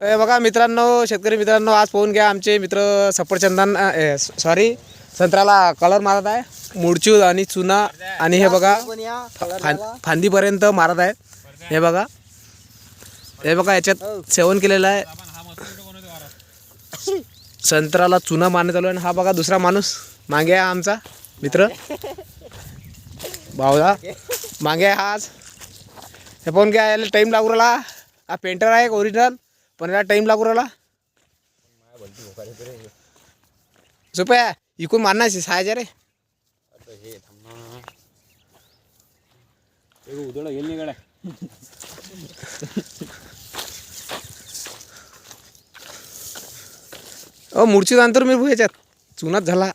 हे बघा मित्रांनो शेतकरी मित्रांनो आज पाहून घ्या आमचे मित्र सफरचंदान सॉरी संत्र्याला कलर मारत आहे. मुडचूद आणि चुना आणि हे बघा फांदीपर्यंत मारत आहे हे बघा. हे बघा याच्यात सेवन केलेलं आहे. संत्र्याला चुना मारण्यात चालू आहे आणि हा बघा दुसरा माणूस. मागे आहे आमचा मित्र. भाऊला. मागे आहे आज. हे पाहून घ्या याला टाईम लागू राहिला. हा पेंटर आहे ओरिजिनल पण याला टाईम लागू राहिला. झोपया इकून मारणार सहा हजार रे उदळ गेल अंतर मी भू याच्यात. चुनात झाला.